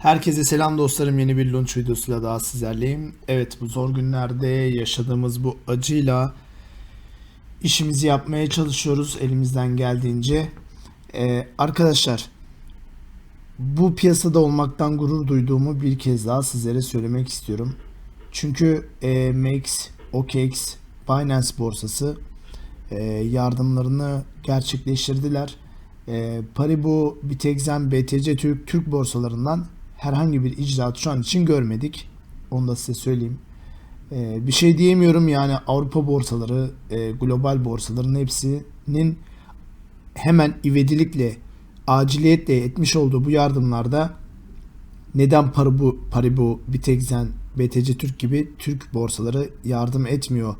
Herkese selam dostlarım. Yeni bir launch videosuyla daha sizlerleyim. Evet bu zor günlerde yaşadığımız bu acıyla işimizi yapmaya çalışıyoruz elimizden geldiğince. Ee, arkadaşlar bu piyasada olmaktan gurur duyduğumu bir kez daha sizlere söylemek istiyorum. Çünkü e, MX, OKX, Binance borsası e, yardımlarını gerçekleştirdiler. E, Paribu, Bitexen, BTC Türk, Türk borsalarından herhangi bir icraat şu an için görmedik. Onu da size söyleyeyim. E, bir şey diyemiyorum yani Avrupa borsaları, e, global borsaların hepsinin hemen ivedilikle, aciliyetle etmiş olduğu bu yardımlarda neden Paribu, Paribu, Bitexen, BTC Türk gibi Türk borsaları yardım etmiyor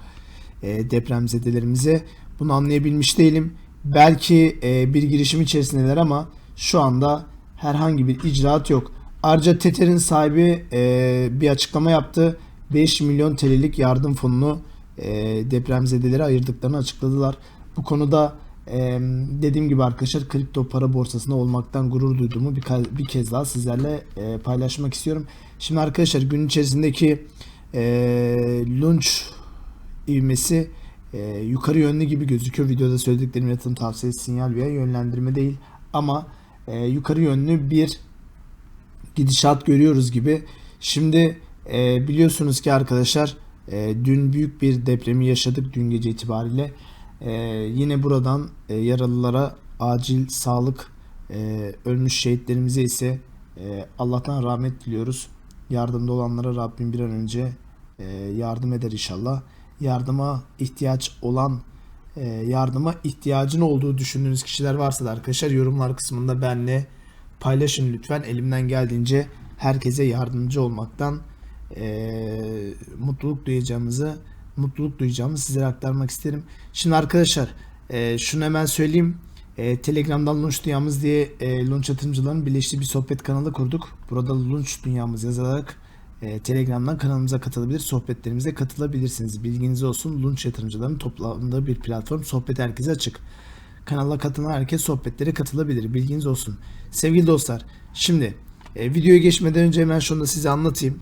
e, depremzedelerimize? Bunu anlayabilmiş değilim. Belki e, bir girişim içerisindeler ama şu anda herhangi bir icraat yok. Ayrıca Tether'in sahibi e, bir açıklama yaptı. 5 milyon TL'lik yardım fonunu e, depremzedelere ayırdıklarını açıkladılar. Bu konuda e, dediğim gibi arkadaşlar kripto para borsasında olmaktan gurur duyduğumu bir, bir kez daha sizlerle e, paylaşmak istiyorum. Şimdi arkadaşlar gün içerisindeki e, launch ivmesi e, yukarı yönlü gibi gözüküyor. Videoda söylediklerim yatırım tavsiyesi sinyal veya yönlendirme değil. Ama e, yukarı yönlü bir gidişat görüyoruz gibi. Şimdi e, biliyorsunuz ki arkadaşlar e, dün büyük bir depremi yaşadık dün gece itibariyle. E, yine buradan e, yaralılara acil sağlık, e, ölmüş şehitlerimize ise e, Allah'tan rahmet diliyoruz. Yardımda olanlara Rabbim bir an önce e, yardım eder inşallah. Yardıma ihtiyaç olan e, yardıma ihtiyacın olduğu düşündüğünüz kişiler varsa da arkadaşlar yorumlar kısmında benle paylaşın lütfen. Elimden geldiğince herkese yardımcı olmaktan e, mutluluk duyacağımızı mutluluk duyacağımı sizlere aktarmak isterim. Şimdi arkadaşlar e, şunu hemen söyleyeyim. E, Telegram'dan Launch Dünyamız diye e, Launch yatırımcıların birleştiği bir sohbet kanalı kurduk. Burada Launch Dünyamız yazarak e, Telegram'dan kanalımıza katılabilir, sohbetlerimize katılabilirsiniz. Bilginiz olsun. Launch yatırımcıların toplandığı bir platform. Sohbet herkese açık. Kanala katılan herkes sohbetlere katılabilir. Bilginiz olsun. Sevgili dostlar, şimdi e, videoya geçmeden önce hemen şunu da size anlatayım.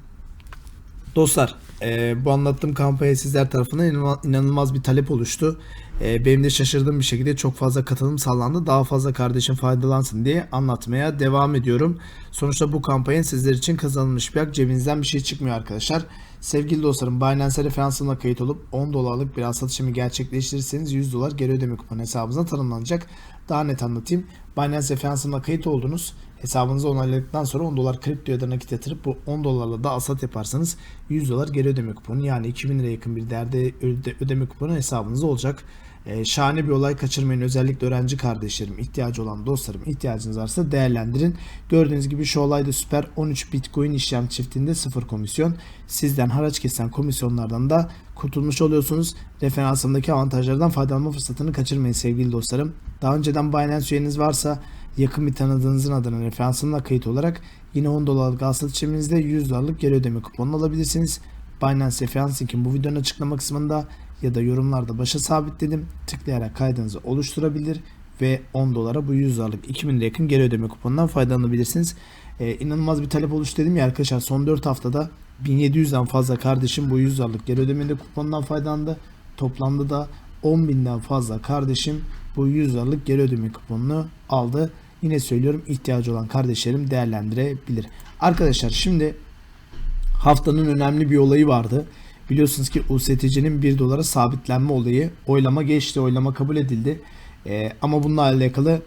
Dostlar, e, bu anlattığım kampanya sizler tarafından inanılmaz, bir talep oluştu. E, benim de şaşırdığım bir şekilde çok fazla katılım sağlandı. Daha fazla kardeşim faydalansın diye anlatmaya devam ediyorum. Sonuçta bu kampanya sizler için kazanılmış bir hak. Cebinizden bir şey çıkmıyor arkadaşlar. Sevgili dostlarım Binance referansımla kayıt olup 10 dolarlık bir al satışımı gerçekleştirirseniz 100 dolar geri ödeme kuponu hesabınıza tanımlanacak. Daha net anlatayım. Binance referansımla kayıt oldunuz. Hesabınızı onayladıktan sonra 10 dolar kripto ya da nakit yatırıp bu 10 dolarla da alsat yaparsanız 100 dolar geri ödeme kuponu yani 2000 liraya yakın bir değerde öde- ödeme kuponu hesabınızda olacak. Ee, şahane bir olay kaçırmayın. Özellikle öğrenci kardeşlerim, ihtiyacı olan dostlarım ihtiyacınız varsa değerlendirin. Gördüğünüz gibi şu olayda süper 13 Bitcoin işlem çiftinde sıfır komisyon. Sizden haraç kesen komisyonlardan da kurtulmuş oluyorsunuz. Referansımdaki avantajlardan faydalanma fırsatını kaçırmayın sevgili dostlarım. Daha önceden Binance üyeniz varsa yakın bir tanıdığınızın adına referansımla kayıt olarak yine 10 dolarlık al satış işleminizde 100 dolarlık geri ödeme kuponunu alabilirsiniz. Binance referans linkin bu videonun açıklama kısmında ya da yorumlarda başa sabitledim. Tıklayarak kaydınızı oluşturabilir ve 10 dolara bu 100 dolarlık 2000 lira yakın geri ödeme kuponundan faydalanabilirsiniz. Ee, inanılmaz bir talep oluştu dedim ya arkadaşlar son 4 haftada 1700'den fazla kardeşim bu 100 dolarlık geri ödemede kupondan faydalandı. Toplamda da 10.000'den fazla kardeşim bu 100 dolarlık geri ödeme kuponunu aldı. Yine söylüyorum ihtiyacı olan kardeşlerim değerlendirebilir. Arkadaşlar şimdi haftanın önemli bir olayı vardı. Biliyorsunuz ki USTC'nin 1 dolara sabitlenme olayı oylama geçti, oylama kabul edildi. Ee, ama bununla alakalı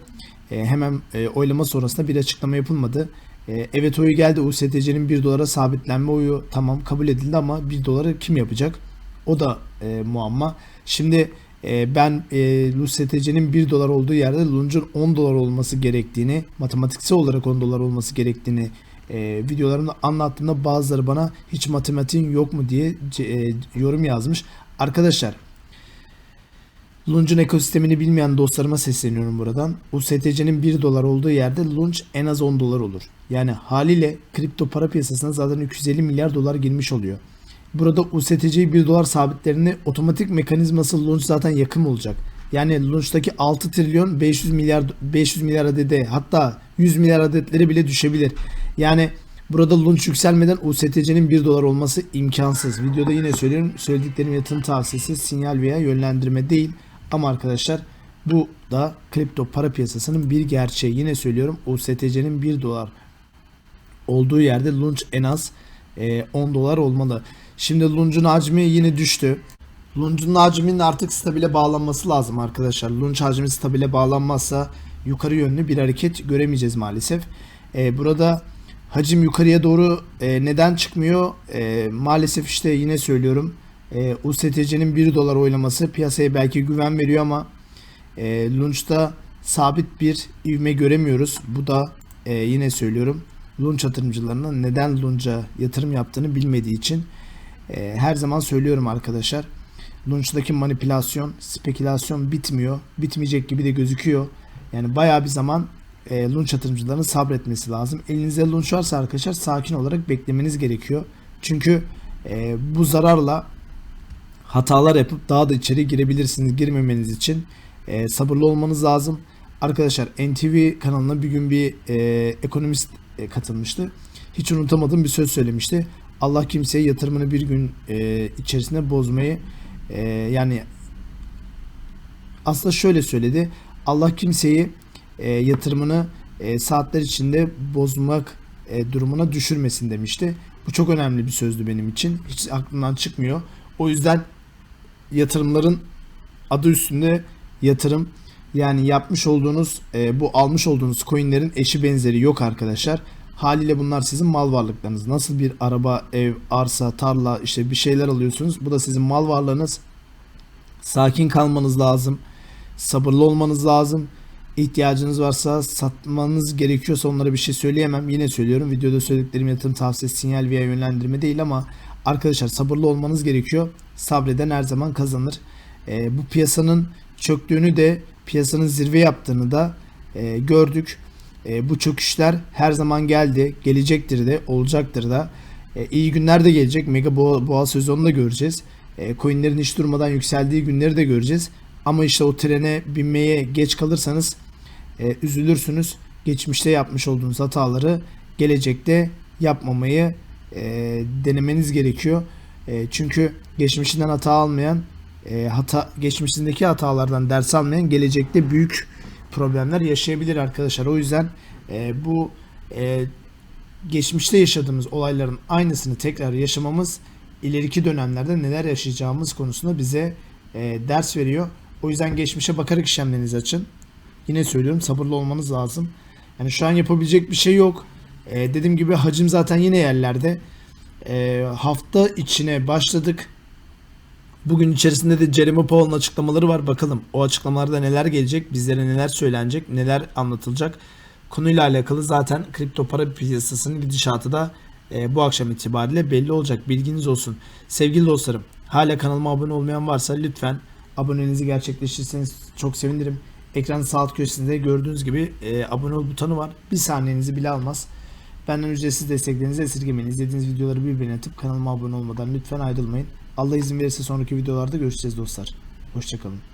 e, hemen e, oylama sonrasında bir açıklama yapılmadı. E, evet oyu geldi USTC'nin 1 dolara sabitlenme oyu tamam kabul edildi ama 1 doları kim yapacak? O da e, muamma. Şimdi e, ben e, USTC'nin 1 dolar olduğu yerde Lunch'un 10 dolar olması gerektiğini, matematiksel olarak 10 dolar olması gerektiğini e, videolarımda anlattığımda bazıları bana hiç matematiğin yok mu diye e, yorum yazmış. Arkadaşlar Lunch'un ekosistemini bilmeyen dostlarıma sesleniyorum buradan. USTC'nin 1 dolar olduğu yerde Lunch en az 10 dolar olur. Yani haliyle kripto para piyasasına zaten 250 milyar dolar girmiş oluyor. Burada USTC'yi 1 dolar sabitlerini otomatik mekanizması Launch zaten yakın olacak. Yani Launch'taki 6 trilyon 500 milyar 500 milyar adede hatta 100 milyar adetleri bile düşebilir. Yani Burada lunch yükselmeden USTC'nin 1 dolar olması imkansız. Videoda yine söylüyorum. Söylediklerim yatırım tavsiyesi, sinyal veya yönlendirme değil. Ama arkadaşlar bu da kripto para piyasasının bir gerçeği. Yine söylüyorum USTC'nin 1 dolar olduğu yerde lunch en az e, 10 dolar olmalı. Şimdi lunch'un hacmi yine düştü. Lunch'un hacminin artık stabile bağlanması lazım arkadaşlar. Lunch hacmi stabile bağlanmazsa yukarı yönlü bir hareket göremeyeceğiz maalesef. E, burada hacim yukarıya doğru e, neden çıkmıyor? E, maalesef işte yine söylüyorum. E, USTC'nin 1 dolar oylaması piyasaya belki güven veriyor ama e, Lunch'ta sabit bir ivme göremiyoruz. Bu da e, yine söylüyorum. Lunch yatırımcılarının neden Lunch'a yatırım yaptığını bilmediği için e, her zaman söylüyorum arkadaşlar. Lunch'daki manipülasyon, spekülasyon bitmiyor. Bitmeyecek gibi de gözüküyor. Yani bayağı bir zaman e, lunch yatırımcılarının sabretmesi lazım. Elinizde lunch varsa arkadaşlar sakin olarak beklemeniz gerekiyor. Çünkü e, bu zararla hatalar yapıp daha da içeri girebilirsiniz. Girmemeniz için e, sabırlı olmanız lazım. Arkadaşlar NTV kanalına bir gün bir e, ekonomist e, katılmıştı. Hiç unutamadığım bir söz söylemişti. Allah kimseye yatırımını bir gün e, içerisinde bozmayı e, yani aslında şöyle söyledi. Allah kimseyi e, yatırımını e, saatler içinde bozmak e, durumuna düşürmesin demişti. Bu çok önemli bir sözdü benim için. Hiç aklımdan çıkmıyor. O yüzden yatırımların adı üstünde yatırım. Yani yapmış olduğunuz e, bu almış olduğunuz coinlerin eşi benzeri yok arkadaşlar. Haliyle bunlar sizin mal varlıklarınız. Nasıl bir araba, ev, arsa, tarla işte bir şeyler alıyorsunuz. Bu da sizin mal varlığınız. Sakin kalmanız lazım. Sabırlı olmanız lazım. İhtiyacınız varsa satmanız gerekiyorsa onlara bir şey söyleyemem. Yine söylüyorum videoda söylediklerim yatırım tavsiyesi, sinyal veya yönlendirme değil ama arkadaşlar sabırlı olmanız gerekiyor. Sabreden her zaman kazanır. E, bu piyasanın çöktüğünü de piyasanın zirve yaptığını da e, gördük. E, bu çöküşler her zaman geldi. Gelecektir de olacaktır da. E, iyi günler de gelecek. Mega boğa, boğa sezonunu da göreceğiz. E, coinlerin hiç durmadan yükseldiği günleri de göreceğiz. Ama işte o trene binmeye geç kalırsanız e, üzülürsünüz. Geçmişte yapmış olduğunuz hataları gelecekte yapmamayı e, denemeniz gerekiyor. E, çünkü geçmişinden hata almayan, e, hata geçmişindeki hatalardan ders almayan gelecekte büyük problemler yaşayabilir arkadaşlar. O yüzden e, bu e, geçmişte yaşadığımız olayların aynısını tekrar yaşamamız ileriki dönemlerde neler yaşayacağımız konusunda bize e, ders veriyor. O yüzden geçmişe bakarak işlemlerinizi açın. Yine söylüyorum sabırlı olmanız lazım. Yani şu an yapabilecek bir şey yok. E, dediğim gibi hacim zaten yine yerlerde. E, hafta içine başladık. Bugün içerisinde de Jeremy Powell'ın açıklamaları var. Bakalım o açıklamalarda neler gelecek, bizlere neler söylenecek, neler anlatılacak. Konuyla alakalı zaten kripto para piyasasının gidişatı da e, bu akşam itibariyle belli olacak. Bilginiz olsun. Sevgili dostlarım, hala kanalıma abone olmayan varsa lütfen aboneliğinizi gerçekleştirirseniz çok sevinirim. Ekranın sağ alt köşesinde gördüğünüz gibi e, abone ol butonu var. Bir saniyenizi bile almaz. Benden ücretsiz desteklerinizi esirgemeyin. İzlediğiniz videoları birbirine atıp kanalıma abone olmadan lütfen ayrılmayın. Allah izin verirse sonraki videolarda görüşeceğiz dostlar. Hoşçakalın.